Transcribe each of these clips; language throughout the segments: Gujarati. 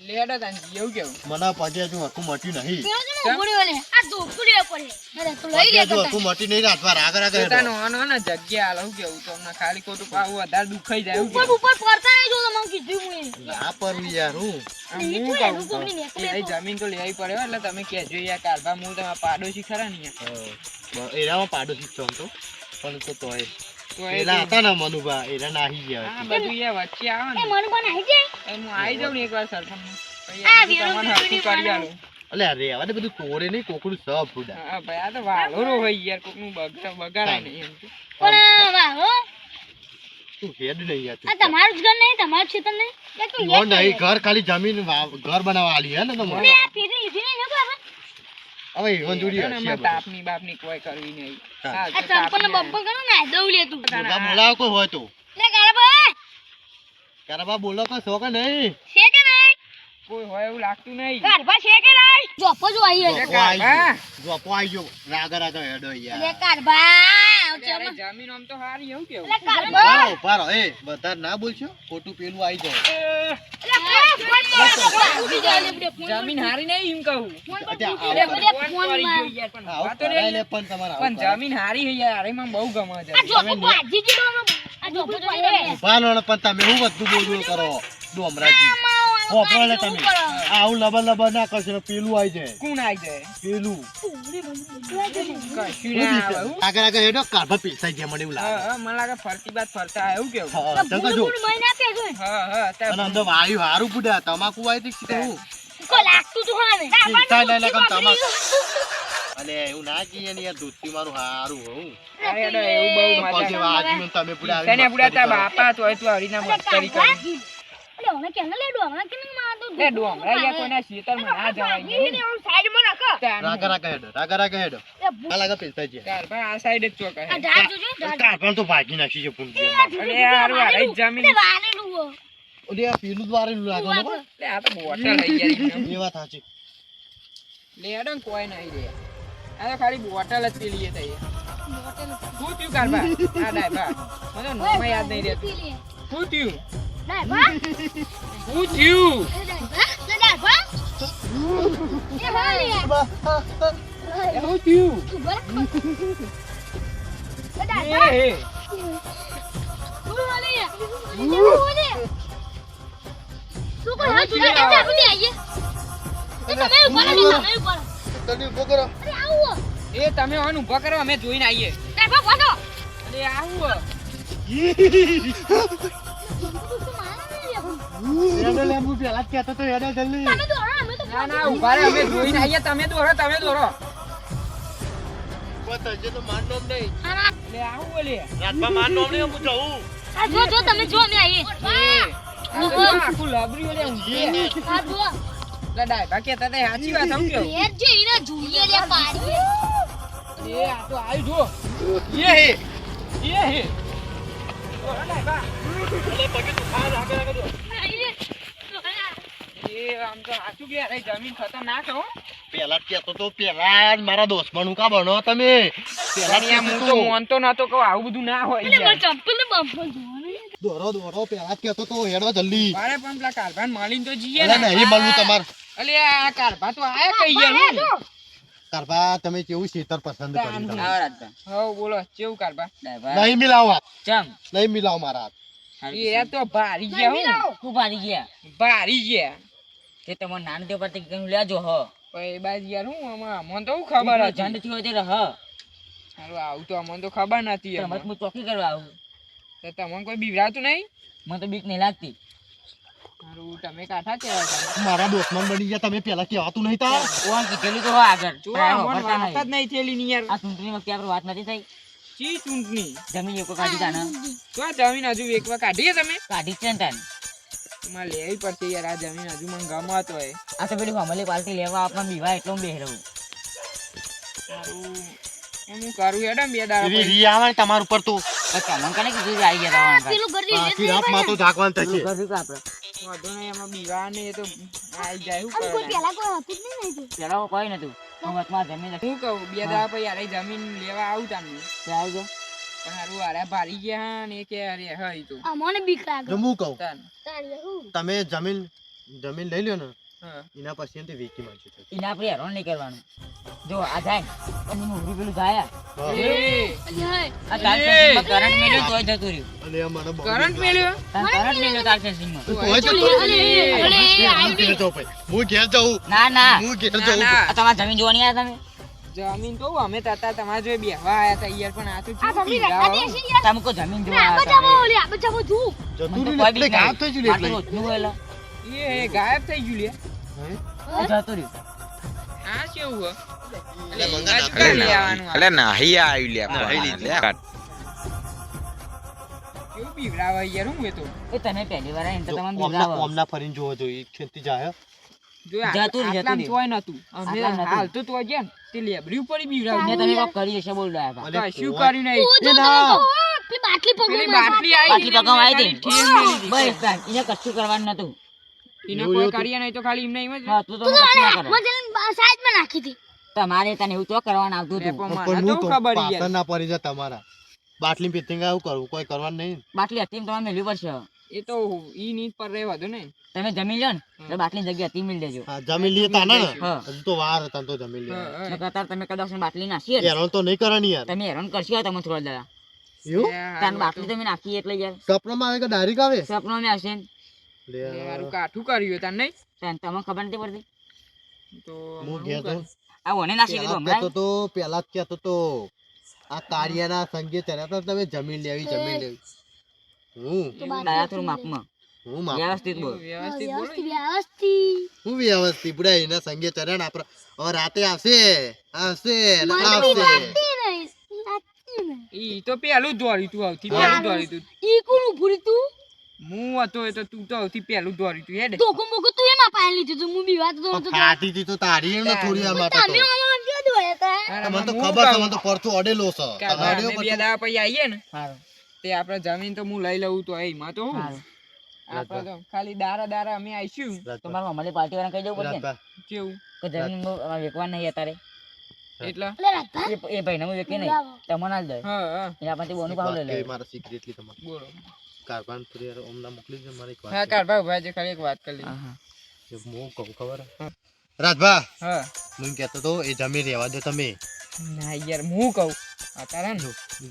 લેડો તાન એવું કેવું? મને પગે હજુ હરખું મટ્યું નહીં. પેલો ને આ ધોકું પડે. અરે, તું લઈ લે હજુ તો હરખું નહીં. પોતાનો ને જગ્યા આલો કેવું? તમને ખાલી ખોટું પાવું વધારે દુખાઈ જાય ઉપર કેવું ઉપર પડતા નહીં જોતો મને કીધું મુએ. ના પરવું યાર હું. જમીન તો લેવી પડે એટલે તમે કહેજો યાર કાલભા હું તમારા પાડોશી ખરા ને યાર. એરામાં પાડોશી છો તો. પણ તો તોય. એરા હતા ને મનુભા એરા નાહી ગયા બધું વચ્ચે આવે ને. જાય. હું આવી જાઉં ને એકવાર બધું તમને. કરી કોકડું સબ ફૂડા. હા ભાઈ આ તો વાલોરો હોય યાર કોકનું બગડા- બગાડાય નહીં એમ તો. પણ વાહો, તું હેડ નહીં યાર આ તમારું જ ઘર નહીં, તમારું ખેતર નહીં. તું હેડ નહીં નહીં. ઘર ખાલી જમીન ઘર બનાવવા આલી હે ને અરે, આ પેટી લીધી નહીં ને બાબા? હવે અને હશે તાપની બાપની કોઈ કરવી નહીં. આ ચંપલ ને કરો ને, દઉં લે તું. ભૂખા બોલાવો કોઈ હોય તો. લે, કાળાભાઈ, કારાબા બોલો નહીં? છે કે નહીં? કોઈ હોય એવું લાગતું નહીં. કાળભા છે કે નહીં? જોપો જો. ગયો. જોપો ગયો. રાગા રાગા હેડો યાર. જમીન આમ તો હારી એવું કેવું? લે, એ બધા ના બોલશો? ખોટું પેલું આઈ જાય. જમીન હારી નહીં એમ કહું. પણ. જમીન હારી યાર એમાં બહુ ગમે છે. પણ તમે શું બધું બોલવું કરો? ડોમરાજી હોપરો લે તમે. આવું લબર લબર ના કરશો પેલું આઈ જાય. કોણ આવી જાય? પેલું. ના આવે. આગળ આગળ હેડો કાઢવા પીસાઈ જાય મને એવું લાગે. મને લાગે ફરતી બાદ ફરતા આવે એવું કેવું? જગા જો. હા હા અને અંદર વાયુ હારું પૂડ્યા તમાકુ વાય તી કહું પીસાઈ લે કમ તમાકુ. અને એવું ના કહીએ ને યાર દૂધથી મારું હારું હોઉં. અરે એવું બહુ મજા આવે. ને તમે પૂડા તને બુડા તા બાપા તો એ તું હરીના મસ્તરી કરી. લે ડોમરા યાર કોઈના ખેતરમાં ના જવાય નહીં. તાન રાગા રાગા હેડો રાગા રાગા હેડો. આ લાગે પીસાઈ ગયા. તાર ભાઈ આ સાઈડ જ ચોક હે. કાઢવાનું તો ભાગી નાખી છે પૂંજી અરે હારું આ રહી જ જમીન. ઓલી આ પેલું દ્વારેલું લાગે ને લે આ તો બોટલ લઈ યાર એ વાત સાચી. લે હેડો કોઈ નહીં લે આ તો ખાલી બોટલ જ પીલીએ બોટલ શું થયું કારબા આ ડાયબા મને તો નામ યાદ નહીં રહેતું. શું થયું? શું થયું શું થયું એ હે ઊભો તમે હવે ઊભા કરો અમે જોઈને આવીએ અરે આવું હેડો લેમ્બુ પેલા જ કહેતો તો હેડો જલ્દી. ના ના ઊભા રહો અમે જોઈને આવીએ તમે દોરો તમે દોરો. બસ હજી તો માર નહીં. લે આવું બોલે. રાતમાં માર નહીં હું જવું જો જો તમે જો અમે આવીએ. તો જો આખું લબડ્યું લે ઊંઘી આ જો. લે ડાયબા કહેતા સાચી વાત સમજો. જોઈએ લે એ આ તો આવ્યું જો. એ હે. એ હે. દોરો ડાયબા. એ આમ તો સાચું કે યાર, જમીન ખતરનાક હો. પેલા જ તો પેલા જ મારા દોસ્તમાનું કા બનો તમે? પેલા જ યાર, હું તો. તો. નતો કે આવું બધું ના હોય એટલે ચંપલ ને બમ્પલ દોરો દોરો પેલા જ તો હેડો જલ્દી. મારે પણ પેલા કારભાન મળીને તો જઈએ ને. નહીં મળવું તમાર. અલે આ કારભા તો આયા કઈ યાર હું? તમે કેવું શેતર પસંદ હવ બોલો કેવું કારભા નહીં મિલાવો ચમ. નહીં મિલાવ મારા એ તો ભારી ગયા હું ખૂબ ભારી ગયા. ભારી ગયા. તે તમે નાનદેવ પરથી કઈ લેજો હ. ભાઈ બાદ યાર હું આમાં? મને તો ખબર હતી. ઝંડ થયો છે હ. હારું આવું તો અમને તો ખબર નથી. હું ચોકી કરવા આવું. તો તમને કોઈ બીવરાતું નહીં? મને તો બીક નહીં લાગતી. હારું તમે કાઠા કેવા મારા દોસ્તમાન બની ગયા તમે પેલા કહેવાતું નહીં તાર ઓન કીધેલું તો આગળ. જો પણ આ આ મને વાત જ નહીં. થયેલી ની યાર. આ ચૂંટણી વખતે આપણે વાત નથી થઈ? ચી ચૂંટણી? જમીન એકો કાઢી તાને તો જમીન હજુ વેકવા કાઢીએ તમે? કાઢી છે ને તાને મારે લેવી પડશે યાર આ જમીન હજુ મને ગમત હોય. આ તો પેલી ફમલી પાર્ટી લેવા આપણા બીવા એટલો બેહ રહું હારું એમ હું કરું હેડો બે દાડા. રી આવે ને ઉપર તો. તમને કને કીધું આવી ગયા તા પેલું ઘર આખી રાતમાં તો જાગવાનું થશે. કર્યું કે આપણે વાંધો નહીં એમાં બીવા ને એ તો આવી જાય શું કોઈ? પેલા કોઈ હતું જ નહીં ને પેલા કોઈ નતું. હું વચમાં જમીન હું કહું બે દાડા પછી યાર જમીન લેવા આવું તાનું પણ હારું હારે ભારી ગયા ને કે અરે હા તો. આ બીક લાગે. હું કહું તાન. તારે હું. તમે જમીન જમીન લઈ લ્યો ને એના પછી વેચી માંગશે તો. એને આપણે હેરાન નહીં કરવાનું. જો આ જાય અને ઉભરું પેલું આ. કરંટ મેલ્યો તોય જતું રહ્યું. આ કરંટ મેલ્યો કરંટ મેલ્યો. હું ઘેર ના ના. હું ઘેર. આ તમારે જમીન જોવા નહીં આવ્યા તમે? જમીન તો અમે તાતા તમારા જોડે બેહવા આયા તા યાર પણ આ તો આ જમીન. રખા દેશે યાર તમે જમીન જોવા આ આવ્યા ઓલી આ બચાવો જુ જતું કોઈ એટલે ગાયબ થઈ ગયું એટલે. નું એલા. એ ગાયબ થઈ ગયું લે. હે? જતું રહ્યું. આ શું હે? એટલે ના નાહી આવી લે નાહી લીધી. કેવું બીવડાવા યાર હું એ તો? એ તને પહેલી વાર આવીને તો જો, બીવડાવા ઓમના- ફરીને જોવો જોઈએ ખેતી જાય જતું જતું તોય નતું અમે હાલ તો તોય ગયા તે લેબડી પડી મેં બીવડાવ તમે કોક કરી હશે બોલ રહ્યા હતા અલે કશું કોઈ- કર્યું નહીં? તું જો એ તમે ના. કહો પેલી બાટલી પકડો બાટલી આવી બાટલી પકડવા આવી હતી. ઠેર બસ એને કશું કરવાનું નતું. એને કોઈ કરીએ નહીં તો ખાલી એમને એમ જ હા તું તો કશું ના કરો. મને સાઈડમાં નાખી હતી. તમારે તને એવું તો કરવાનું આવતું હતું. પણ હું તો ખબર. ના પડી જાય તમારા. બાટલી પીતિંગ આવું કરવું કોઈ કરવાનું નહીં. બાટલી હતી તમારે મેળવી પડશે. એ તો ઈ નીત પર રહેવા દો ને. તમે જમી લો ને બાટલી જગ્યા તી મિલ દેજો હા, જમીન લઈએ તાના ને. હજુ તો વાર હતા તો જમી લીએ હા. તમે કદાચ બાટલી નાખી હેરાન તો નહીં કરવાની યાર. તમે હેરાન કરશો તમે થોડા દાડા. એવું? તાર બાટલી તમે નાખી એટલે યાર. સપનામાં આવે કે ડાયરેક્ટ આવે? સપનો મેં આવશે ને. લે, મારું કાઠું કર્યું તાર નહીં? તાર તમને ખબર નથી પડતી? તો હું ઘેર શું આ ઓને નાખી દીધો હમણાં? તો પહેલા જ કહેતો તો આ કાળિયાના સંગે ચડ્યા તમે જમીન લેવી જમીન લેવી. હું? તારા થોડું માપમાં. હું વ્યવસ્થિત બોલ. વ્યવસ્થિત બોલો. વ્યવસ્થિત વ્યવસ્થિત. હું વ્યવસ્થિત? બુડા એના સંગે ચડ્યા ને હવે રાતે આવશે. આવશે આવશે. નાખતી નહીં નાખતી નહીં. ઈ તો પેલું જ તું સૌથી પેલું દોડ્યું તું. ઈ કોણ ઉભું તું? હું હતો એ તો તું તો સૌથી પેલું દોડ્યું તું હેડ. ધોકો મોકો તું એમાં પાડી લીધું તું. હું બીવાતો તો પણ ફાટી હતી તો તારી એમ ને થોડી વાર માટે તમે આમાં તા? ખબર છે મને તો પરચો અડેલો છે. અડ્યો અમે બે દાડા પછી આવીએ ને. સારું તે આપણે જમીન તો હું લઈ લઉં તો એમાં તો હું. આપણે તો ખાલી દારા દારા અમે આવીશું તમારા મારે અમારી પાર્ટી વાળા કહી જવું પડશે કેવું? કે જમીન વેચવા નહીં અત્યારે. એટલે? એટલે રાજભા એ એ ભાઈને હું વેચી નહીં. તમને ના દે. હા હા. એના પાસેથી બોનું ભાવ લઈ લે મારા તમારે. બોલો. ઓમના મોકલી દે મારે એક વાત હા કારભાઈ ઊભા છે ખાલી એક વાત કરી હા, કહું ખબર હે? રાજભા હા. હું કહેતો તો એ જમીન રહેવા દો તમે. ના યાર હું કહું. અત્યારે ને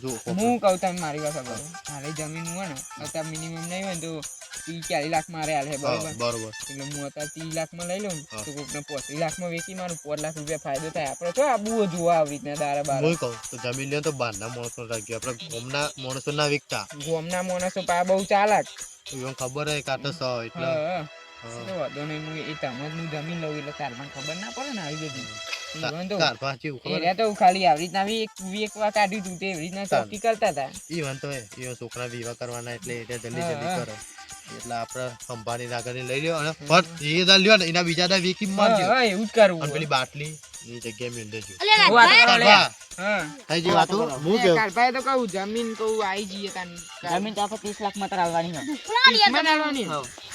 જો. હું કહું તમે મારી પાસે બરોબર મારી જમીન હોય ને અત્યારે મિનિમમ નહીં હોય તો ત્રીસ ચાલીસ લાખ મારે હાલે બરોબર? બરોબર. એટલે હું અત્યારે ત્રીસ લાખમાં લઈ લઉં. તો કોકને પોત્રીસ લાખમાં વેચી મારું પોત લાખ રૂપિયા ફાયદો થાય. આપણે તો આબુ જોવા આવી રીતના દારા બાર. હું કહું તો જમીન લે તો બહારના માણસો રાખજો. આપણે ગોમના માણસો ના વિકતા ગોમના માણસો પા બહુ ચાલાક. એવું ખબર હે કાં તો સ એટલે વાંધો નહીં હું એ તમારું જમીન લઉં એટલે તાર મને ખબર ના પડે ને આવી બધી. તો ખાલી રીતના એક એક વાર કાઢ્યું તું તે એવી રીતના ચોકી કરતા હતા એ વાંધો એ છોકરા વિવાહ કરવાના એટલે એટલે જલ્દી જલ્દી કરો. એટલે આપણે સંભાળી નાખીને લઈ લ્યો અને ફટ એ લ્યો ને એના બીજા વીકી મારજો. એવું જ કરવું પેલી બાટલી. જગ્યાએ હું વાતો હા. હું તો કહું જમીન કહું આવી જઈએ તાન જમીન તો આપણે ત્રીસ લાખમાં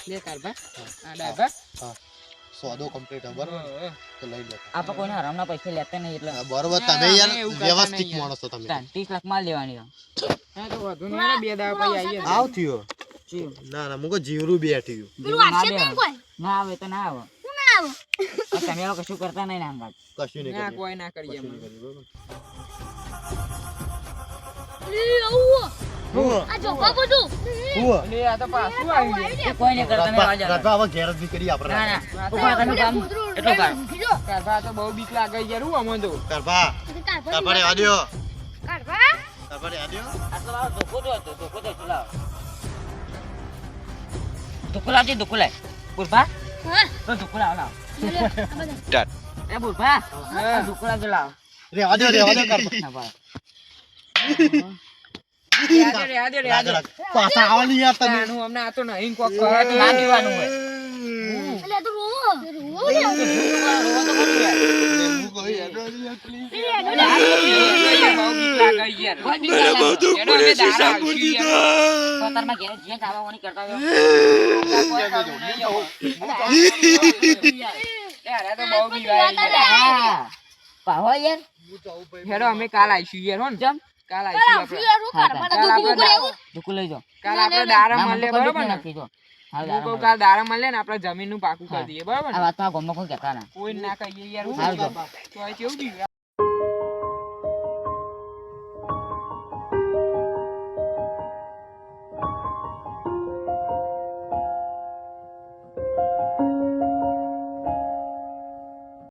લે આ ડાભા. સોદો કમ્પ્લીટ હે બરોબર? હા, હા. તો લઈ લો આપણે કોઈને હરામના પૈસા લેતા નહીં એટલે. બરોબર ના, તમે યાર વ્યવસ્થિત માણસ છો તમે. તાન ત્રીસ લાખમાં લેવાની હા, તો વાંધો નહીં. બે દાડા પછી આવીએ. આવ થયો. ના ના મુકો જીવરું બેઠ્યું પેલું. નહીં કોઈ? ના આવે તો ના આવે. ના તમે કશું કરતા નહીં ને કશું નહીં ના કોઈ ના કરીએ કશું અમે. નહીં કર્યું, ઈ આવું બરોબર આ જોકા બધું. હુઆ. લે, આ તો પાછું આવ્યું લે. એ કોઈ નહીં કરતા તમે રાજભા આવજો. રાજભા હવે ઘેર જ બી કરી આપણે. ના ના. ઉપર તમે કામ. એટલું કરો કારભાઈ તો બહુ બીક લાગે યાર હું આમાં તો. કારભા કારભા ને આદ્યો. કાઢવા કારભા ને આદ્યો. આટલો લાવો, બધા એ બુરભા, ધોકો લાવજો, લાવો. રે આદ્યો રે આદ્યો કારભા ના રાગ પાછા આવવાની યાર તમે. તાનું અમને આ તો નહીં કોક તો ના પીવાનું હોય. હેડો, અમે કાલ આવીશું યાર હો ને. કાલ આવીશું કાલ આપડે આપણે દારા મળે બરોબર ને હું કહું કાલ દાડા મળે ને આપણે જમીનનું પાકું હા. કરી દઈએ બરાબર આ ને કોઈ કહેતા ના. કોઈ ના કહીએ યાર હું કેવું